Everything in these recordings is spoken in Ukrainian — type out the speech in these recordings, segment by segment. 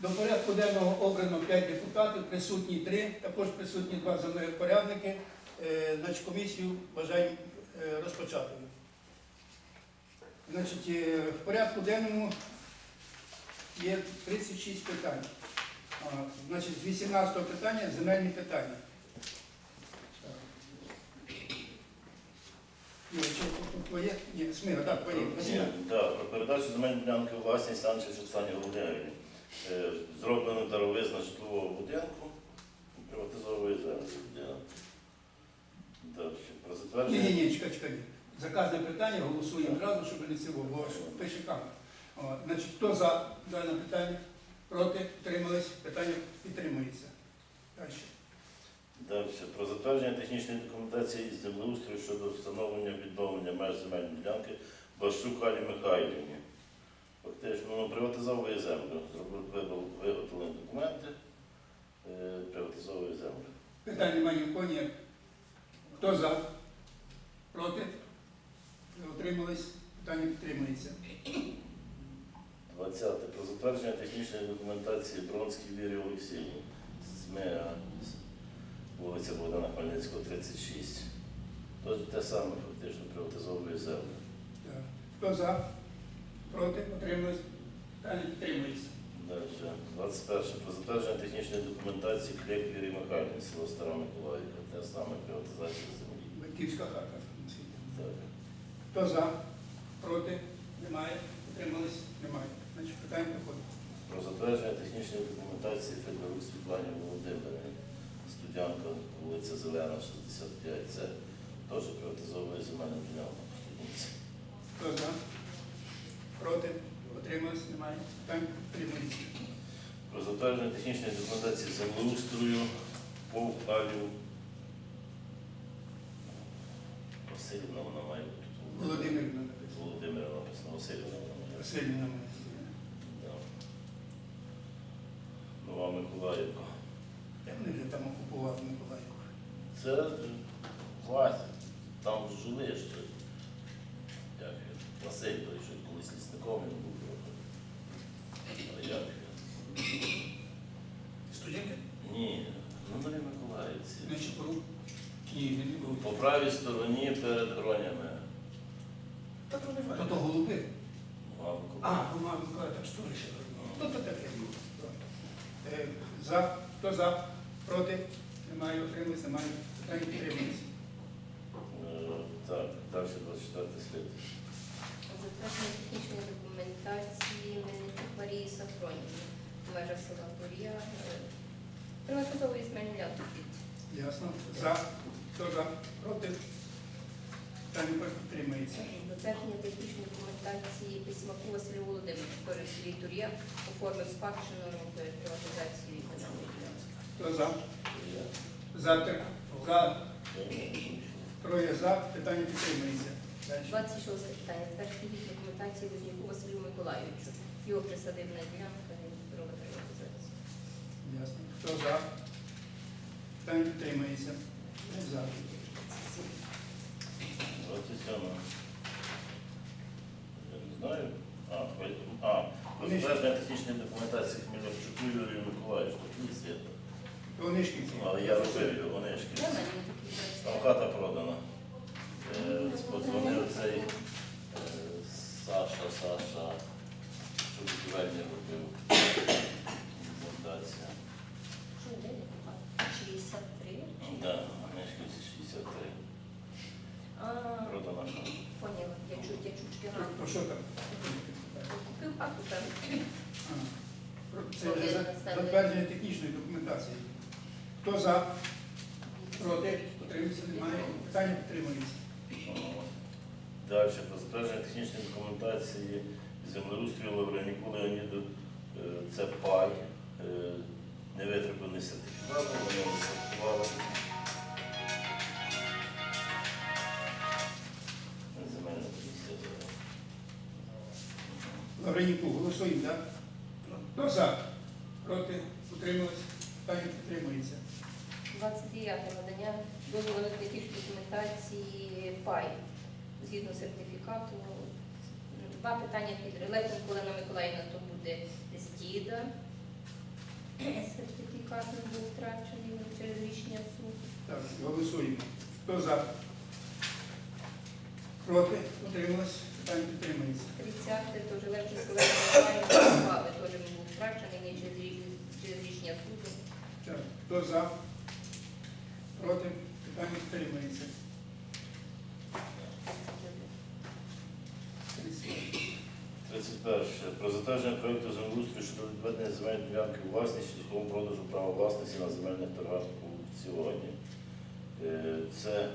До порядку денного обрано 5 депутатів, присутні 3, також присутні два землепорядники. Е, Значить, комісію бажаємо е, розпочати. Значить, е, в порядку денному є 36 питань. Значить, з 18 питання земельні питання. Так. Ні, Смига, так. Василя. Да, про передачу земельної ділянки у власність Санчич Оксані Володимирівні. Е, Зроблено даровизна житлового будинку, приватизовує. Далі. Про Ні, ні, ні, чекай, чекай. Заказне питання голосуємо одразу, щоб не цього, бо пише камера. О, Значить, хто за дане питання? Проти? Підтримались? Питання підтримується. Далі. Далі. Про затвердження технічної документації із землеустрою щодо встановлення відновлення меж земельної ділянки Бащук Алі Михайлівні. Фактично, ну, приватизовує землю. Зробив виготовлені документи, е, приватизовує землю. Питань немає ні в кого, ніяк. Хто за? Проти? Утримались? Питання підтримується. 20. Про затвердження технічної документації Бронській Вірі Олексіївні. СМЕА, вулиця Богдана Хмельницького, 36. Тож те саме фактично приватизовує землю. Хто за? Проти? Утримались? Питання підтримується. Далі. 21. Про затвердження технічної документації Клек Вірі Михайлівні, село Стара Миколаївка. Те саме приватизація землі. Батьківська хата. Так. Хто за? Проти? Немає. Утримались? Немає. Значить, питання проходить. Про затвердження технічної документації Федорук Світлані Володимирівні, студентка, вулиця Зелена, 65. Це теж приватизовує земельну ділянку. Хто за? Проти? Утримались? Немає. Питання підтримується. Про затвердження технічної документації землеустрою ПОВ Алів Васильівна, вона має бути тут. Володимир написано. Васильівна. вона має. Васильівна. Да. Нова Миколаївка. Як вони вже там окупували Миколаїв? Це Вася. Там жили ще. Як він? Василь той, що був. Але як? Студенти? Ні, ну Нові Миколаївці. Ні, він не був. По правій стороні перед гронями. Та то не То то голуби. Нова А, ну каже, так що ще? То то таке. Е, За? Хто за? Проти? Немає. Утримались? Немає. Питання підтримується. Е, Так, далі 24 слід. Технічної документації Мельничук Марії Сафронівни в межах села Турія. Приватизовує земельну ділянку Ясно. За? Хто за? Проти? Питання підтримується. затвердження технічної документації Письмаку Василю Володимировичу, селі Турія, оформив спадщину приватизації ділянки. Хто за? За? За? Троє за. Питання підтримується. Далі. 26 питання. Затвердження технічної документації Возняку Василю Миколайовичу. Його присадибна ділянка робить приватизацію. Ясно. Хто за? Питання підтримується. Не за. 27. Я не знаю. А, а, затвердження технічної документації Хмельовчуку Юрію Миколаївичу. Такий світ. Онишківці. Але я робив його, вони ж Там хата продана. Подзвонив цей е, Саша, Саша, що будівельні робив. А, 63? Да, Мешківці 63. А, Продана хата. поняла. Я чуть, я чуть рано. що там? Купив хату там. Це затвердження технічної документації. Хто за? Проти? Утримується? Немає. Питання підтримується. Далі про затвердження технічної документації землеустрою Лавреніку Леоніду. Е, Це пай, е, сертифікат, його сертифікували. Земельна комісія зараз. Лавреніку, голосуємо, так? Хто за? Проти? Утрималось? Питання підтримується. 29 надання дозволу технічної документації ПАЙ згідно сертифікату. Два питання під Релетом Олена Миколаївна, то буде з діда. Сертифікат не був втрачений через рішення суду. Так, голосуємо. Хто за? Проти? Утрималось? Питання підтримується. 30 теж Левченська Левченська справи теж не був втрачений не через рішення суду. Так, хто за? Проти? Питання підтримується. 31. Про затвердження проєкту землеустрою щодо відведення земельної ділянки власність шляхом продажу права власності на земельних торгах у аукціоні. Е, Це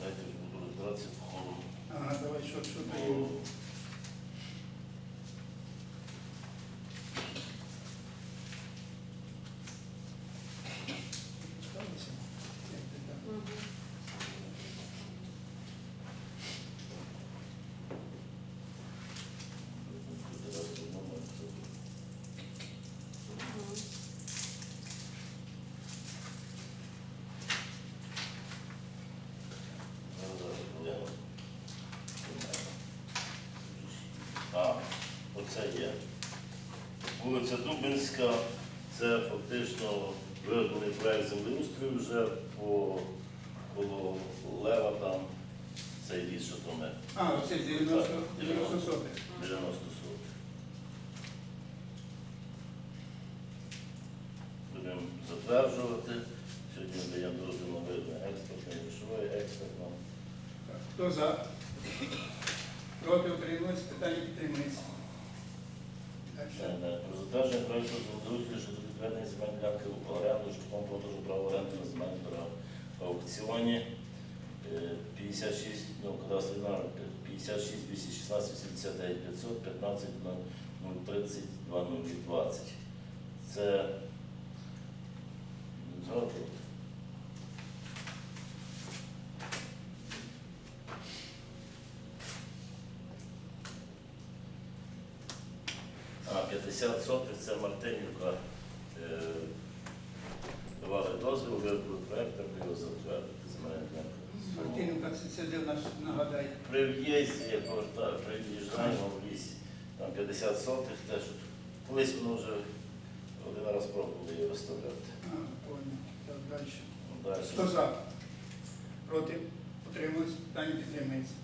Дайте буду розбиратися по ходу. Ага, давай, що, що ти? Сталося? Як ти так? А, оце є. Вулиця Дубинська, це фактично вироблений проект землеустрою вже по коло Лева там, цей ліс, що то ми, А, це 90, 90 сотих. 90 сотих. Будемо затверджувати. Сьогодні даємо дозвіл на видне експортне, грошове, експорт нам. Хто за? Проти утрималось? Питання підтримується. Це Далі. не про затвердження проєкту землеустрою щодо відведення земельної ділянки в оренду шляхом продажу права оренди на земельних торгах в аукціоні е, 56, ну, кадастровий номер 56 216 89 500 15 030 2020. Це згадувати. А, 50 сотих це Мартинівка. Е, Давали дозвіл, виробили проєкт, треба його затвердити. Мартинівка, це, нас нагадає. При в'їзді, я повертаю, при в'їжджанні в лісі, там 50 сотих, теж колись воно вже один раз пробували її виставляти. А, понял. Так, далі. Далі. Хто за? Проти? Утрималось? Питання підтримується.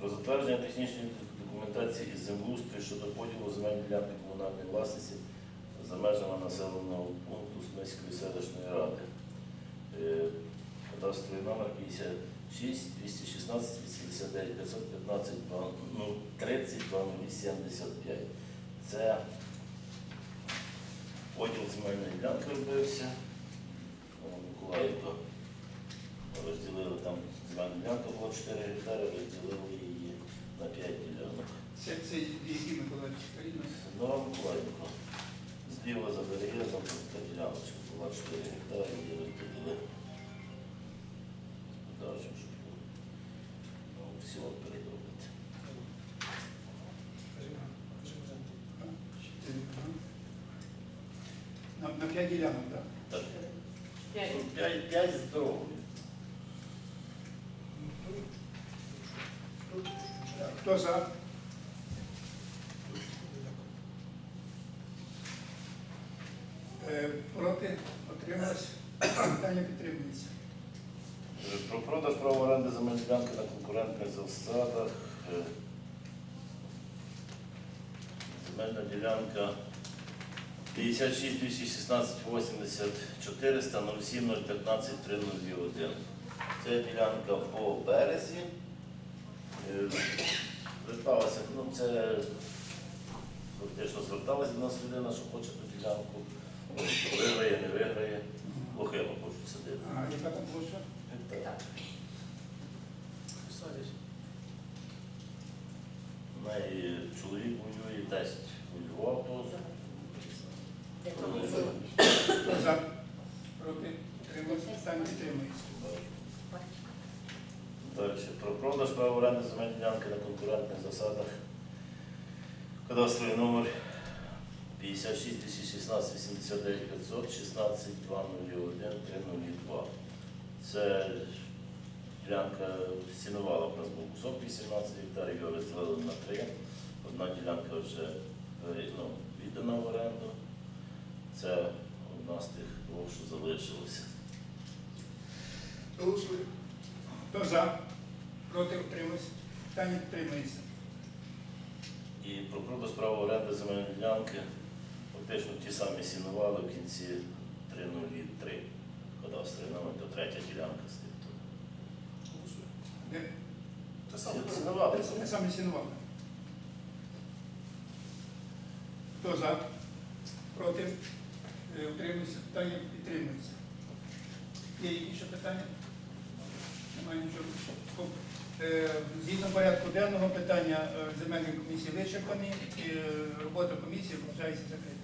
Про затвердження технічної документації із землеустрою щодо поділу земельної ділянки комунальної власності за межами населеного пункту Смиської селищної ради. Е, Кадастровий номер 56 216 89 515 ну, 30 75. Це поділ земельної ділянки робився. Миколаївка розділили там земельну ділянку було 4 гектари, розділили її на 5 ділянок. Це, це які Миколаївські країни? Нова Миколаївка. Зліва за берегом та діляночка була 4 гектари, її розділили господарчим, щоб на аукціон переробити. На, на п'ять ділянок, так? Так, 5, 5 здорових. Так, Хто за? Проти? Отрималось? Питання підтримується. Про продаж права оренди земельної на конкурентних засадах. Е, Земельна ділянка 56 216 80 400 07 015 301. Це ділянка по березі. Е, Зверталася, ну це фактично зверталася до нас людина, що хоче ту ділянку. Виграє, не виграє. Лохило хочуть сидити. А, яка там площа? Так. В неї чоловік воює, тесть воював теж. За? Проти? Утрималось? Питання підтримується. Далі. Про продаж права оренди земельної ділянки на конкурентних засадах. Кадастровий номер 56 216 89 500 16 201 302. Це ділянка сінувала в нас був кусок 18 гектарів, його розділили на три. Одна ділянка вже е, ну, віддана в оренду, Нема з тих двох, що залишилося. Голосуємо. Хто за? Проти утримався. Питання підтримується. І про продаж права оренди земельної ділянки, фактично ті самі сінували в кінці 303 кадастровий номер, то третя ділянка стоїть тут. Де? Те саме. Цінували. Те саме сінували. Хто за? Проти? Е, Утримується. Питання підтримується. Є ще питання? Немає нічого. Е, Згідно порядку денного питання е, земельної комісії вичерпані, робота комісії вважається закритою.